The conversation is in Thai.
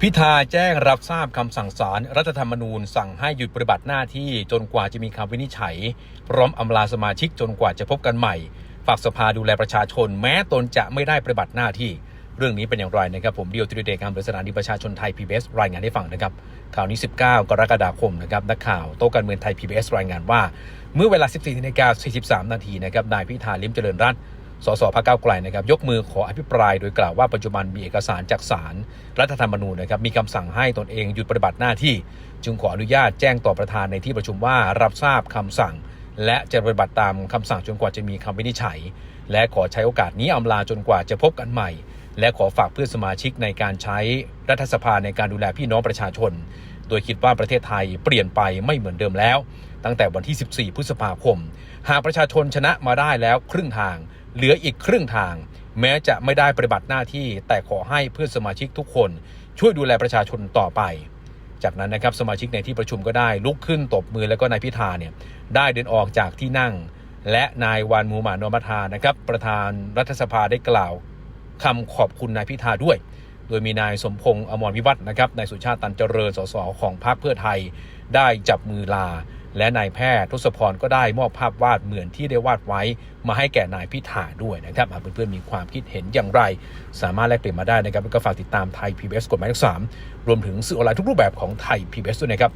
พิธาแจ้งรับทราบคำสั่งศาลรัฐธรรมนูญ สั่งให้หยุดปฏิบัติหน้าที่จนกว่าจะมีคำวินิจฉัย พร้อมอำลาสมาชิกจนกว่าจะพบกันใหม่ ฝากสภาดูแลประชาชน แม้ตนจะไม่ได้ปฏิบัติหน้าที่ เรื่องนี้เป็นอย่างไรนะครับ ผมเดียวทิเดชการบริสถานีประชาชนไทย PBS รายงานให้ฟังนะครับข่าวนี้ 19 กรกฎาคมนะครับนักข่าวโต๊ะการเมืองไทย PBS รายงานว่า เมื่อเวลา 14นาฬิกา43นาทีนะครับนายพิธาลิมเจริญรัตน์ สสพรรคก้าวไกลนะครับยกมือขออภิปรายโดยกล่าวว่าปัจจุบันมีเอกสารจากศาลรัฐธรรมนูญนะครับมีคำสั่งให้ตนเองหยุดปฏิบัติหน้าที่ จึงขออนุญาตแจ้งต่อประธานในที่ประชุมว่ารับทราบคำสั่ง และจะปฏิบัติตามคำสั่งจนกว่าจะมีคำวินิจฉัย และขอใช้โอกาสนี้อำลาจนกว่าจะพบกันใหม่ และขอฝากเพื่อนสมาชิกในการใช้รัฐสภาในการดูแลพี่น้องประชาชน โดยคิดว่าประเทศไทยเปลี่ยนไปไม่เหมือนเดิมแล้ว ตั้งแต่วันที่ 14 พฤษภาคม หากประชาชนชนะมาได้แล้วครึ่งทาง เหลืออีกครึ่งทาง แม้จะไม่ได้ปฏิบัติหน้าที่ แต่ขอให้เพื่อนสมาชิกทุกคน ช่วยดูแลประชาชนต่อไป จากนั้นนะครับสมาชิกในที่ประชุมก็ได้ลุกขึ้นตบมือแล้วก็นายพิธาเนี่ยได้เดินออกจากที่นั่ง และนายวานมูหมานนอมัทานะครับประธานรัฐสภาได้กล่าวคำขอบคุณนายพิธาด้วย โดยมีนายสมพงษ์อมรวิวัฒนะครับนายสุชาติตันเจริญสสของพรรคเพื่อไทย ได้จับมือลา และนายแพทย์ทศพรก็ได้มอบภาพวาดเหมือนที่ได้วาดไว้ มาให้แก่นายพิธาด้วยนะครับหากเพื่อนๆมีความคิดเห็นอย่างไร สามารถแลกเปลี่ยนมาได้นะครับแล้วก็ฝากติดตามไทย PBS กฎหมายเลขสามรวมถึงสื่อออนไลน์ทุกรูปแบบของไทย PBS ด้วยนะครับ